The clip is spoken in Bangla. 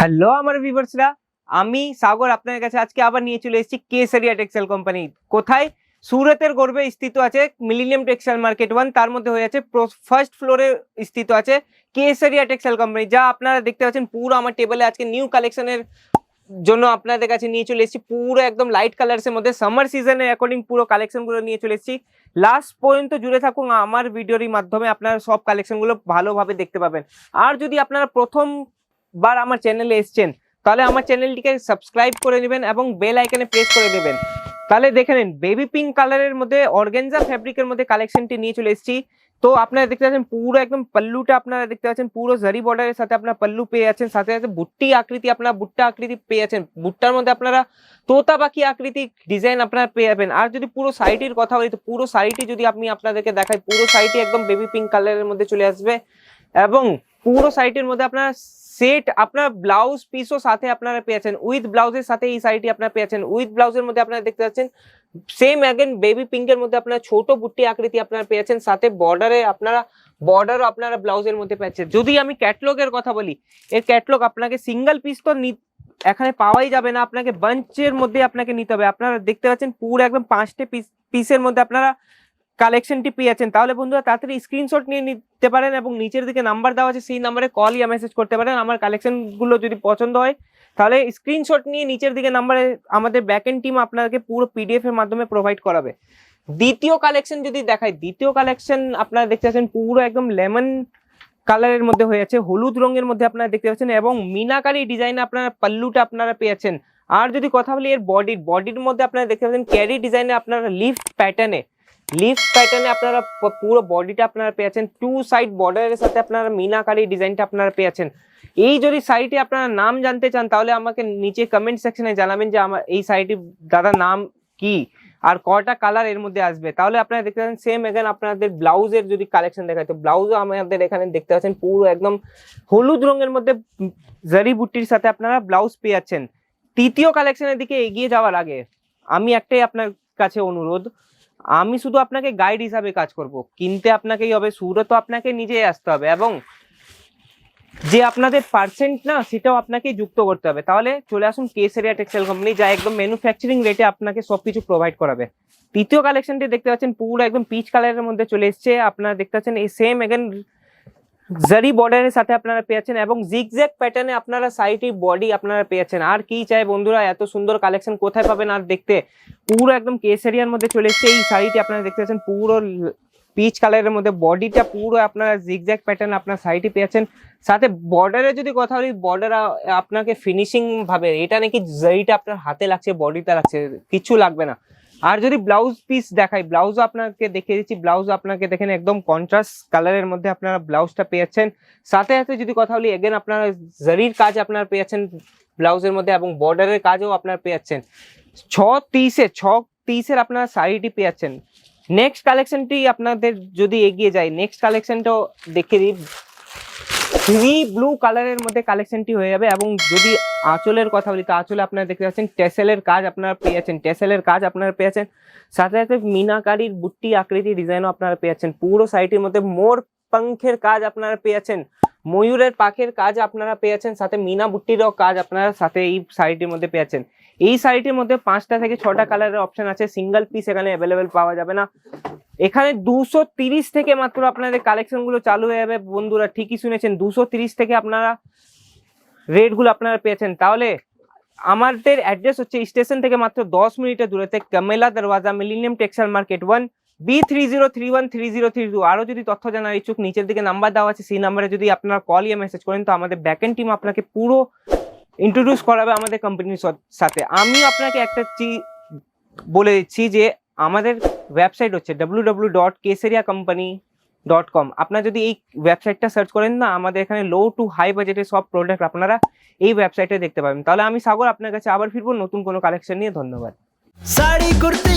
হ্যালো আমার ভিভার্সরা আমি সাগর আপনার কাছে আজকে আবার নিয়ে চলে এসেছি কেসারিয়া টেক্সটাইল কোম্পানি। কোথায়? সুরতের গর্বে স্থিত আছে মিলিনিয়াম টেক্সটাইল মার্কেট ওয়ান, তার মধ্যে হয়ে আছে ফার্স্ট ফ্লোরে স্থিত আছে কেসারিয়া টেক্সটাইল কোম্পানি, যা আপনারা দেখতে পাচ্ছেন পুরো আমার টেবিলে আজকে নিউ কালেকশনের জন্য আপনাদের কাছে নিয়ে চলে এসেছি। পুরো একদম লাইট কালার্সের মধ্যে সামার সিজনের অ্যাকর্ডিং পুরো কালেকশনগুলো নিয়ে চলে এসেছি। লাস্ট পর্যন্ত জুড়ে থাকুন, আমার ভিডিওর মাধ্যমে আপনারা সব কালেকশনগুলো ভালোভাবে দেখতে পাবেন। আর যদি আপনারা প্রথম বার আমার চ্যানেলে এসছেন, তাহলে আমার চ্যানেলটিকে সাবস্ক্রাইব করে নেবেন এবং বেল আইকনে প্রেস করে দেবেন তাহলে দেখে নিন বেবি পিঙ্ক কালারের মধ্যে অর্গেনজা ফ্যাব্রিকের মধ্যে কালেকশনটি নিয়ে চলে এসেছি। তো আপনারা দেখতে পাচ্ছেন পুরো একদম পাল্লুটা আপনারা দেখতে পাচ্ছেন, পুরো জারি বর্ডারের সাথে আপনার পাল্লু পেয়ে যাচ্ছেন, সাথে সাথে বুট্টি আকৃতি, আপনার বুট্টা আকৃতি পেয়ে যাচ্ছেন। বুট্টার মধ্যে আপনারা তোতা পাখি আকৃতি ডিজাইন আপনারা পেয়ে যাবেন। আর যদি পুরো শাড়িটির কথা বলি, তো পুরো শাড়িটি যদি আপনি আপনাদেরকে দেখাই, পুরো শাড়িটি একদম বেবি পিঙ্ক কালারের মধ্যে চলে আসবে। এবং পুরো শাড়িটির মধ্যে আপনার সেট আপনার ব্লাউজ পিসও সাথে আপনারা পেয়েছেন উইথ ব্লাউজের সাথে এই শাড়িটি আপনারা পেয়েছেন উইথ ব্লাউজের মধ্যে আপনারা দেখতে পাচ্ছেন সেম অ্যাগেন বেবি পিঙ্কের মধ্যে আপনারা ছোট বুট্টি আকৃতি আপনারা পেয়েছেন সাথে বর্ডারে আপনারা বর্ডারও আপনারা ব্লাউজের মধ্যে পেয়েছেন যদি আমি ক্যাটলগের কথা বলি, এর ক্যাটলগ আপনাকে সিঙ্গেল পিস তো এখানে পাওয়াই যাবে না। আপনাকে বাঞ্চের মধ্যে আপনাকে নিতে হবে। আপনারা দেখতে পাচ্ছেন পুরো একদম পাঁচটা পিস পিসের মধ্যে আপনারা কালেকশনটি পেয়েছেন তাহলে বন্ধুরা তাড়াতাড়ি স্ক্রিনশট নিয়ে নিতে পারেন এবং নিচের দিকে নাম্বার দেওয়া আছে, সেই নাম্বারে কল ইয়া মেসেজ করতে পারেন। আমার কালেকশনগুলো যদি পছন্দ হয়, তাহলে স্ক্রিনশট নিয়ে নিচের দিকে নাম্বারে আমাদের ব্যাকএন্ড টিম আপনাকে পুরো পিডিএফ এর মাধ্যমে প্রোভাইড করাবে। দ্বিতীয় কালেকশন যদি দেখাই, দ্বিতীয় কালেকশন আপনারা দেখতে পাচ্ছেন পুরো একদম লেমন কালারের মধ্যে হয়ে আছে, হলুদ রঙের মধ্যে আপনারা দেখতে পাচ্ছেন এবং মিনাকারি ডিজাইনে আপনারা পাল্লুটা আপনারা পেয়েছেন আর যদি কথা বলি এর বডির বডির মধ্যে আপনারা দেখতে পাচ্ছেন ক্যারি ডিজাইনে আপনারা লিফ প্যাটার্নে লিফ প্যাটার্নে আপনারা পুরো বডিটা আপনারা পেয়েছেন টু সাইড বর্ডারের সাথে আপনারা মিনাকারি ডিজাইনটা আপনারা পেয়েছেন এই যদি শাড়িটি আপনারা নাম জানতে চান, তাহলে আমাকে নিচে কমেন্ট সেকশনে জানাবেন যে আমার এই শাড়িটির দাদা নাম কি আর কটা কালারের মধ্যে আসবে। তাহলে আপনারা দেখতে পাচ্ছেন সেম এখানে আপনাদের ব্লাউজের যদি কালেকশন দেখায় তো ব্লাউজও আমাদের এখানে দেখতে পাচ্ছেন, পুরো একদম হলুদ রঙের মধ্যে জারি বুটির সাথে আপনারা ব্লাউজ পেয়ে যাচ্ছেন। তৃতীয় কালেকশনের দিকে এগিয়ে যাওয়ার আগে আমি একটাই আপনার কাছে অনুরোধ আমি শুধু আপনাকে গাইড হিসাবে কাজ করব। কিনতে আপনাকেই হবে, সুরও তো আপনাকে নিজেই আসতে হবে এবং যে আপনাদের পার্সেন্ট না, সেটাও আপনাকে যুক্ত করতে হবে। তাহলে চলে আসুন কেসেরিয়া টেক্সটাইল কোম্পানি যা একদম ম্যানুফ্যাকচারিং রেটে আপনাকে সবকিছু প্রোভাইড করাবে। তৃতীয় কালেকশনটি দেখতে পাচ্ছেন, পুরো একদম পিচ কালারের মধ্যে চলে এসছে। আপনারা দেখতে পাচ্ছেন, এই সেম এগেন জারি বর্ডারের সাথে আপনারা পেয়েছেন এবং জিগজ্যাগ প্যাটার্নে আপনারা সাইটি বডি আপনারা পেয়েছেন। আর কি চাই বন্ধুরা, এত সুন্দর কালেকশন কোথায় পাবেন আর দেখতে? পুরো একদম কেসারিয়ার মধ্যে চলে এসছে। এই শাড়িটি আপনারা দেখতে পাচ্ছেন, পুরো পিচ কালারের মধ্যে বডিটা পুরো আপনারা জিগজ্যাগ প্যাটার্ন আপনার সাইডে পেয়েছেন। সাথে বর্ডারে যদি কথা বলি বর্ডার আপনাকে ফিনিশিং ভাবে, এটা নাকি জারিটা আপনার হাতে লাগছে বডিটা লাগছে, কিছু লাগবে না। আর যদি ব্লাউজ পিস দেখাই ব্লাউজও আপনাকে দেখিয়ে দিচ্ছি ব্লাউজ আপনাকে দেখেন একদম কন্ট্রাস্ট কালারের মধ্যে আপনারা ব্লাউজটা পেয়েছেন। সাথে সাথে যদি কথা বলি এগেন আপনারা জারির কাজ আপনারা পেয়েছেন ব্লাউজের মধ্যে এবং বর্ডারের কাজও আপনারা পেয়েছেন। ছ তিরিশে ছ তিরিশের আপনারা শাড়িটি পেয়েছেন। নেক্সট কালেকশনটি আপনাদের যদি এগিয়ে যায় নেক্সট কালেকশনটাও দেখে দিই। থ্রি ব্লু কালারের মধ্যে কালেকশনটি হয়ে যাবে এবং যদি আঁচলের কথা বলি, তো আঁচলে আপনারা দেখতে পাচ্ছেন টেসেলের কাজ আপনারা পেয়েছেন টেসেলের কাজ আপনারা পেয়েছেন সাথে সাথে মিনাকারির বুট্টি আকৃতি ডিজাইনও আপনারা পেয়েছেন পুরো সাইটের মধ্যে মোর পাঙ্খের কাজ আপনারা পেয়েছেন ময়ূরের পাখের কাজ আপনারা পেয়েছেন, সাথে মিনা বুট্টিরও কাজ আপনারা সাথে এই শাড়িটির মধ্যে পেয়েছেন। এই শাড়িটির মধ্যে পাঁচটা থেকে ছটা কালারের অপশন আছে সিঙ্গেল পিস এখানে অ্যাভেলেবেল পাওয়া যাবে না। এখানে দুশো থেকে মাত্র আপনাদের কালেকশনগুলো চালু হয়ে যাবে। বন্ধুরা ঠিকই শুনেছেন, দুশো থেকে আপনারা রেটগুলো আপনারা পেয়েছেন। তাহলে আমাদের অ্যাড্রেস হচ্ছে স্টেশন থেকে মাত্র দশ মিনিটের দূরেতে কামেলা দরওয়াজা millennium textile market one B three zero three one three zero three two আরও যদি তথ্য জানার ইচ্ছুক, নিচের দিকে নাম্বার দেওয়া আছে, সেই নাম্বারে যদি আপনারা কল ইয়ে মেসেজ করেন, তো আমাদের ব্যাক এন্ড টিম আপনাকে পুরো ইন্ট্রোডিউস করাবে আমাদের কোম্পানির সাথে আমি আপনাকে একটা চি বলে দিচ্ছি যে, আমাদের ওয়েবসাইট হচ্ছে W W dot Kesaria company dot com আপনার যদি এই ওয়েবসাইটটা সার্চ করেন না, আমাদের এখানে লো টু হাই বাজেটের সব প্রোডাক্ট আপনারা এই ওয়েবসাইটে দেখতে পাবেন। তাহলে আমি সাগর আপনার কাছে আবার ফিরবো, নতুন কোনো কালেকশন নিয়ে। ধন্যবাদ। শাড়ি কুর্তি